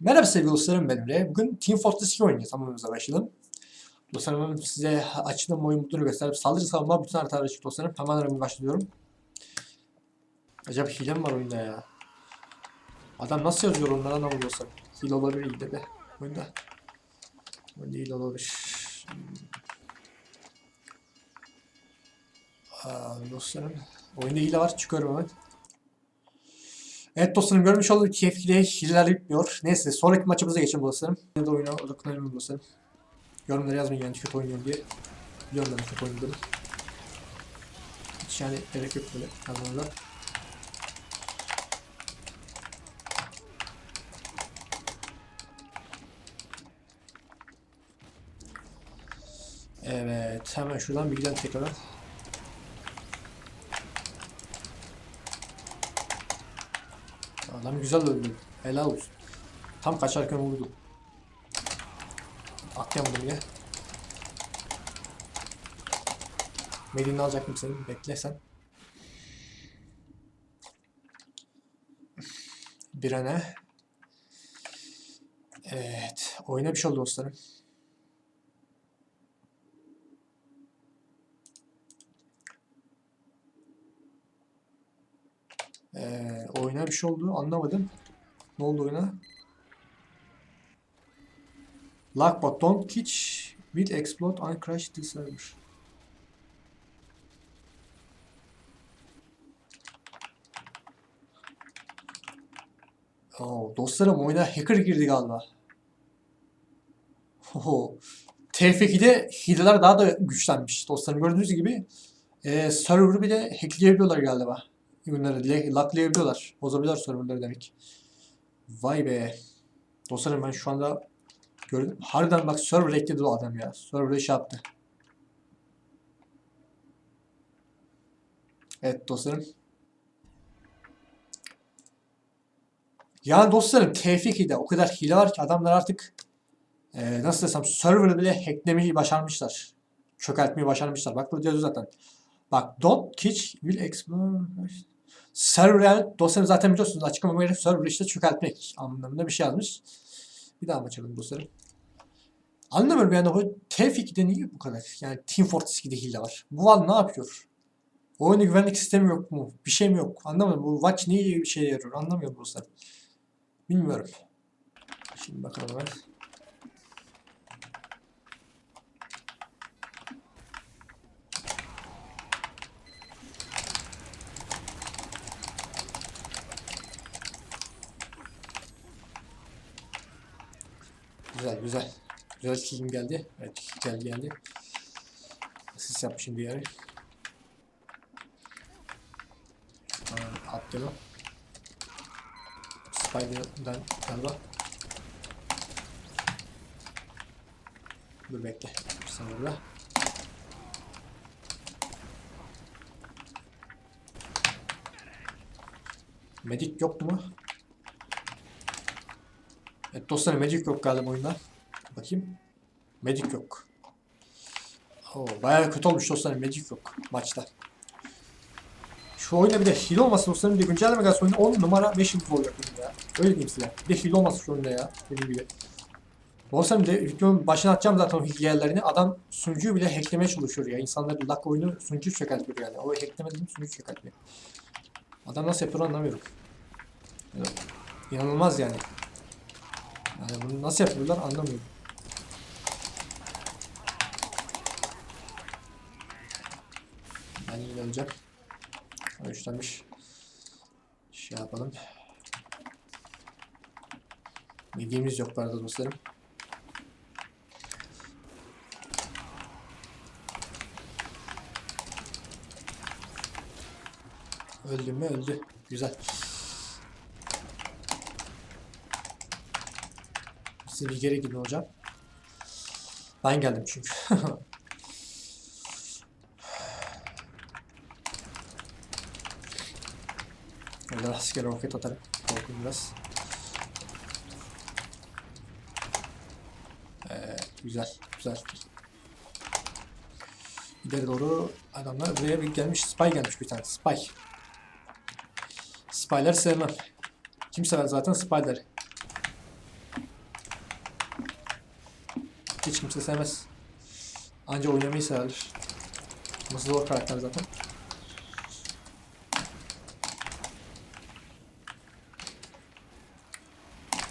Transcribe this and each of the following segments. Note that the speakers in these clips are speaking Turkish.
Merhaba sevgili dostlarım ben Emre. Bugün Team Fortress 2 oynayacağız. Tamamımıza başlayalım. Dostlarım size açtığım oyun modunu gösterip saldırı savunma bütün haritalar açık dostlarım. Hemen hemen başlıyorum. Acaba hile mi var oyunda ya? Adam nasıl yazıyor onları anlamadım dostlarım. Hile olabilir hile de. Oyunda. Oyunda hile olabilir. Aa, dostlarım. Oyunda hile var. Çıkıyorum hemen. Evet dostlarım görmüş olduğunuz keyifli hileler bitmiyor. Neyse sonraki maçımıza geçelim dostlarım. Ya da oyuna odaklanalım dostlarım. Yorumlara yazmayın yani kötü oynuyorum diye. Biliyorum ben kötü oynadığımı. Hiç yani gerek yok böyle yazmanıza. Evet hemen şuradan bir gidelim tekrar. Adam güzel öldü. Helal olsun. Tam kaçarken vurdu. Atlayamadım ya. Medini alacaktım senin. Bekle sen. Birene. Evet. Oyuna bir şey oldu dostlarım. Ee, oyuna bir şey oldu. Anlamadım. Ne oldu oyuna? Lockbot don't catch will explode and crash the server. Oo, dostlarım oyuna hacker girdi galiba. Oho. TF2'de hileler daha da güçlenmiş. Dostlarım gördüğünüz gibi e, server'ı bile hackleyebiliyorlar galiba. Bunları le- locklayabiliyorlar. Bozabiliyorlar serverları demek. Vay be. Dostlarım ben şu anda gördüm. Harbiden bak server hackledi o adam ya. Server'ı şey yaptı. Evet dostlarım. Yani dostlarım TF2'de o kadar hile var ki adamlar artık e, nasıl desem server'ı bile hacklemeyi başarmışlar. Çökertmeyi başarmışlar. Bak burada yazıyor zaten. Bak don't catch will explore. Server dostlarım zaten biliyorsunuz açıklamama gerek server işte çökertmek anlamında bir şey yazmış. Bir daha açalım dostlarım. Anlamıyorum yani o TF2'de niye bu kadar? Yani Team Fortress 2'de hile var. Bu Valve ne yapıyor? Oyunda güvenlik sistemi yok mu? Bir şey mi yok? Anlamıyorum. Bu Watch niye bir şey yarıyor? Anlamıyorum dostlar. Bilmiyorum. Şimdi bakalım hemen. Güzel güzel. Güzel kilim geldi. Evet güzel geldi. Asist yapmışım bir yere. Atlayalım. Spider'dan galiba. Dur bekle. Sen. Medik yok mu? Evet dostlarım Magic yok galiba oyunda. Bakayım. Magic yok. Oo, bayağı kötü olmuş dostlarım. Magic yok maçta. Şu oyunda bir de hile olmasın dostlarım. Bir güncelleme gelse oyunda 10 numara 5 yıldız olacak oyunda ya. Öyle diyeyim size. Bir de hile olmasın şu oyunda ya. Dediğim gibi. Dostlarım de videonun başına atacağım zaten o hile yerlerini. Adam sunucuyu bile hacklemeye çalışıyor ya. İnsanlar lak oyunu sunucu çökertiyor yani. O hackleme dedim sunucu çökertiyor. Adam nasıl yapıyor anlamıyorum. Ya, İnanılmaz yani. Yani bunu nasıl yapıyorlar anlamıyorum. Ben yine öleceğim. Üçlenmiş. Şey yapalım. Bilgimiz yok bu arada dostlarım. Öldü mü öldü. Güzel. Size bir geri gidin hocam. Ben geldim çünkü. Öyle rastgele roket atarım. Korkun biraz. Ee, güzel, güzel. İleri doğru adamlar buraya bir gelmiş. Spy gelmiş bir tane. Spy. Spy'ler sevmem. Kim sever zaten spy'leri. Hiç kimse sevmez. Anca oynamayı severler. Nasıl zor karakter zaten.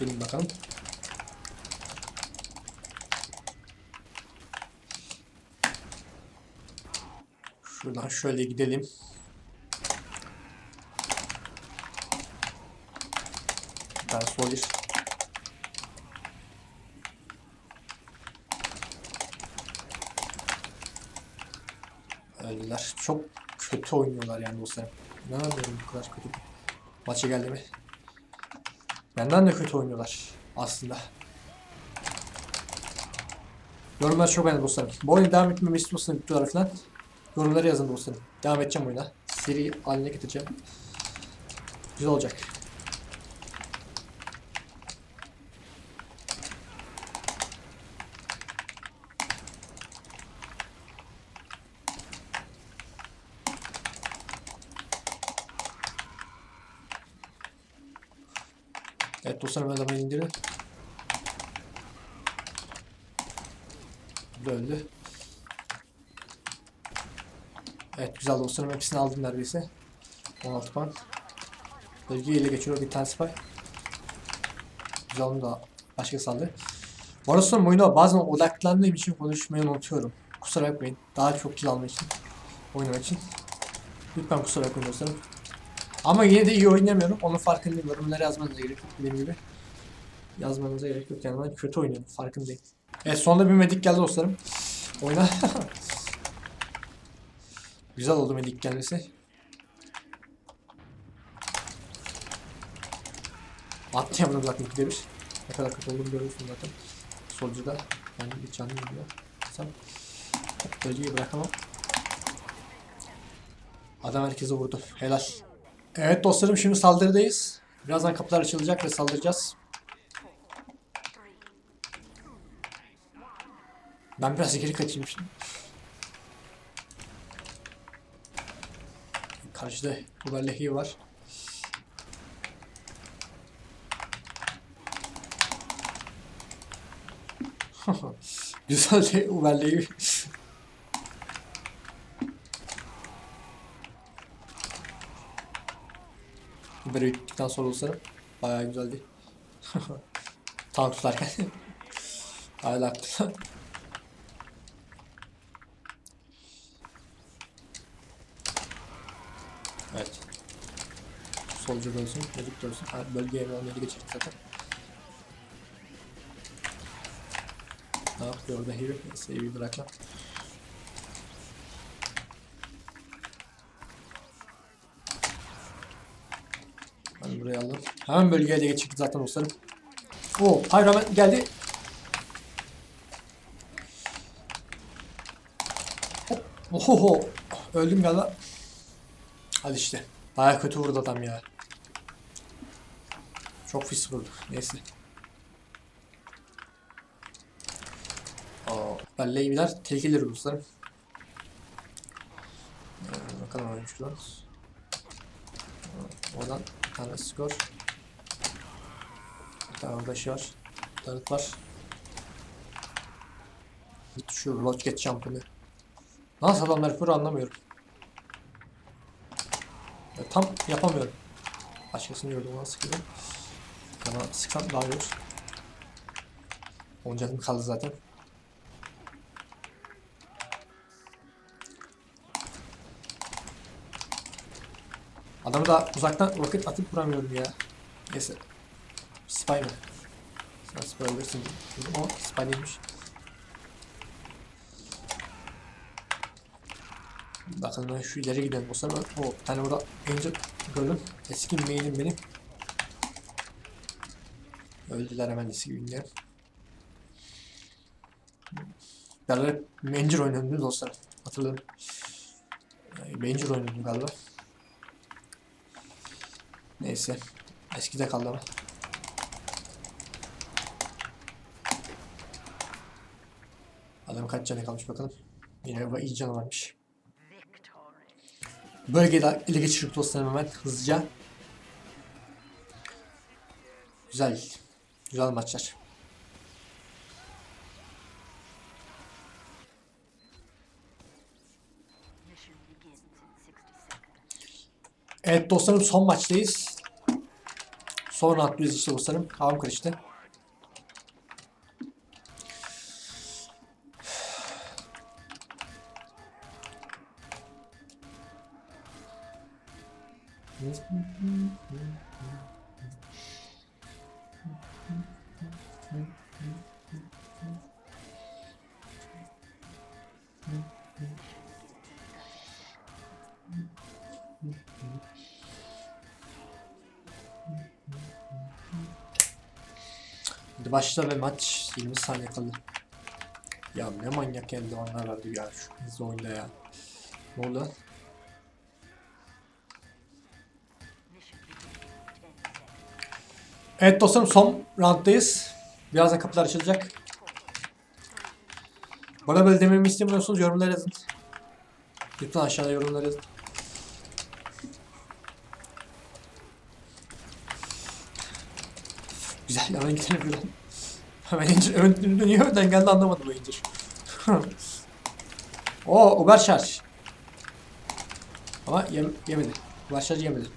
Gelin bakalım. Şuradan şöyle gidelim. Bir tane soldier. Öldüler. Çok kötü oynuyorlar yani dostlarım. İnanamıyorum bu kadar kötü. Maça geldi mi? Benden de kötü oynuyorlar aslında. Yorumlar çok önemli dostlarım. Bu oyunu devam etmemi istiyorsanız videolar falan yorumlara yazın dostlarım. Devam edeceğim oyuna. Seri haline getireceğim. Güzel olacak. Evet dostlarım adamı indirin. Bu. Evet güzel dostlarım hepsini aldım neredeyse. 16 puan. Bölgeyi ele geçiyor bir tane spy. Güzel onu da başka saldı. Bu arada son oyuna bazen odaklandığım için konuşmayı unutuyorum. Kusura bakmayın. Daha çok kill almak için. Oynamak için. Lütfen kusura bakmayın dostlarım. Ama yine de iyi oynamıyorum. Onun farkındayım. Yorumlara yazmanıza gerek yok dediğim gibi. Yazmanıza gerek yok. Yani ben kötü oynuyorum. Farkındayım. Evet sonunda bir medik geldi dostlarım. Oyna. Güzel oldu medik gelmesi. Atlayamadım zaten ikide bir. Ne kadar kötü olduğunu görüyorsun zaten. Solcuda yani bir canlı gidiyor. Sen bölgeyi bırakamam. Adam herkese vurdu. Helal. Evet dostlarım şimdi saldırıdayız. Birazdan kapılar açılacak ve saldıracağız. Ben biraz geri kaçayım şimdi. Karşıda Uberlehi var. Güzel de Uberlehi. Uber'i bittikten sonra olsa bayağı güzeldi. Tank tutarken. Hala aklı. Evet. Solcu dönsün, medik dönsün. Ha, bölgeye hemen onları geçirdik zaten. Ne yapıyor orada Hero? Neyse iyi bırakla. Ben buraya aldım. Hemen bölgeye de geçirdik zaten dostlarım. Oo, hayır hemen geldi. Hop, Ohoho. Öldüm galiba. Hadi işte. Baya kötü vurdu adam ya. Çok pis vurdu. Neyse. Aa, ben Leyviler tehlikeli Ruslarım. Ee, bakalım oyuncular. Oradan tane skor. Bir tane şey var. Tarıt var. Şu Lodge Jump'ını. Nasıl adamlar yapıyor anlamıyorum. Ya tam yapamıyorum. Başkasını gördüm ona sıkıyorum. Bana sıksam daha olur. 10 canım kaldı zaten. Adamı da uzaktan roket atıp vuramıyorum ya. Neyse. Spy mı? Sen spy olursun. O spy değilmiş. Bakın ben şu ileri gidelim. O sırada o bir tane burada Angel gördüm. Eski mailim benim. Öldüler hemen eski günler. Derler Manger mi dostlar? Hatırladım. Yani Manger oynuyordum galiba. Neyse. Eskide kaldı ama. Adam kaç canı kalmış bakalım. Yine iyi canı varmış. Bölgede ele geçirip dostlarım hemen hızlıca. Güzel. Güzel maçlar. Evet dostlarım son maçtayız. Son atlıyoruz işte dostlarım. Havam karıştı. Hadi başla ve maç 20 saniye kaldı. Ya ne manyak eldivenler vardı ya şu hızlı oyunda ya. Ne oldu? Evet dostlarım son rounddayız. Birazdan kapılar açılacak. Bana böyle dememi istemiyorsanız yorumlara yazın. Lütfen aşağıda yorumlara yazın. Güzel hemen gidelim. İncir ön, niye önden geldi anlamadım bu incir. o Uber şarj. Ama yem, yemedi. Uber şarj yemedi.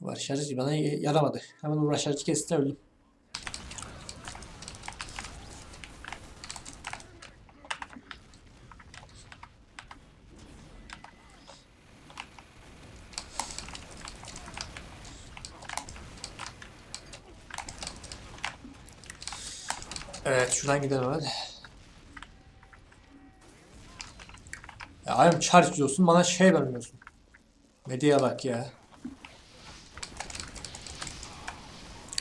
Uber şarj bana yaramadı. Hemen Uber şarjı kesti öldüm. Evet şuradan gidelim hemen. Ya ayım charge diyorsun bana şey vermiyorsun. Medyaya bak ya.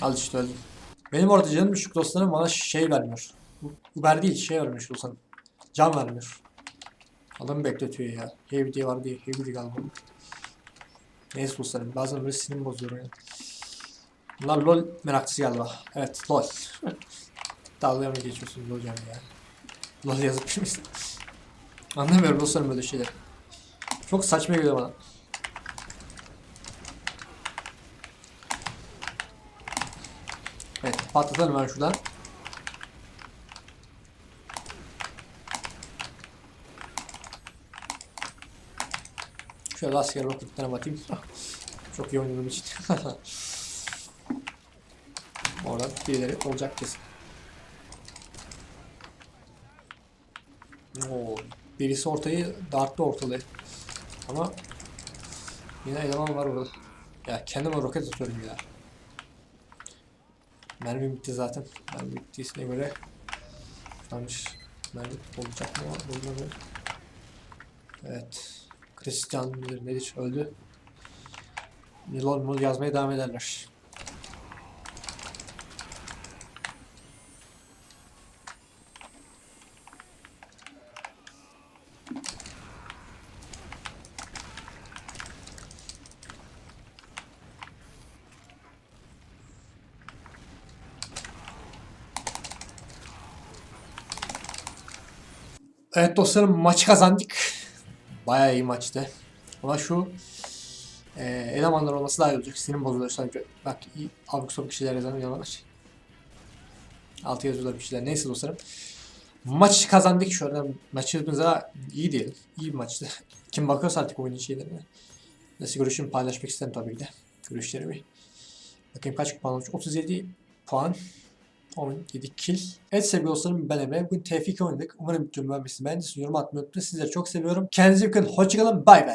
Al işte öldüm. Benim orada canım düşük dostlarım bana şey vermiyor. Uber değil şey vermiş dostlarım. Can vermiyor. Adam bekletiyor ya. Heavy diye var diye. Heavy diye galiba. Neyse dostlarım bazen böyle sinirim bozuyor ya. Bunlar LOL meraklısı galiba. Evet LOL. Dalga mı geçiyorsunuz hocam ya? LOL yazıp misin? Anlamıyorum dostlarım böyle şeyler. Çok saçma geliyor bana. Evet patlatalım ben şuradan. Şöyle asker roketlere batayım. Çok iyi oynadığım için. Oradan birileri olacak kesin. Oo, birisi ortayı darttı ortalığı. Ama yine eleman var orada. Ya kendime roket atıyorum ya. Mermi bitti zaten. Mermi bittiğine göre Yanlış mermi olacak mı? Bulmadı. Evet. Christian midir nedir? Öldü. Mul yazmaya devam ederler. Evet dostlarım maçı kazandık. Bayağı iyi maçtı. Ama şu e, elemanlar olması daha iyi olacak. Sinirim bozuluyor sanki. Bak abuk sabuk kişiler yazan elemanlar. Altı yazıyorlar bir şeyler. Neyse dostlarım. Maçı kazandık. Şöyle maçımıza iyi diyelim. İyi bir maçtı. Kim bakıyorsa artık oyunun şeylerine. Nasıl görüşümü paylaşmak isterim tabii ki de. Görüşlerimi. Bakayım kaç puan olmuş. 37 puan. 17 kill. Evet sevgili dostlarım ben Emre. Bugün Tevfik oynadık. Umarım videomu beğenmişsiniz. Beğendiyseniz yorum atmayı unutmayın. Sizleri çok seviyorum. Kendinize iyi bakın. Hoşçakalın. Bay bay.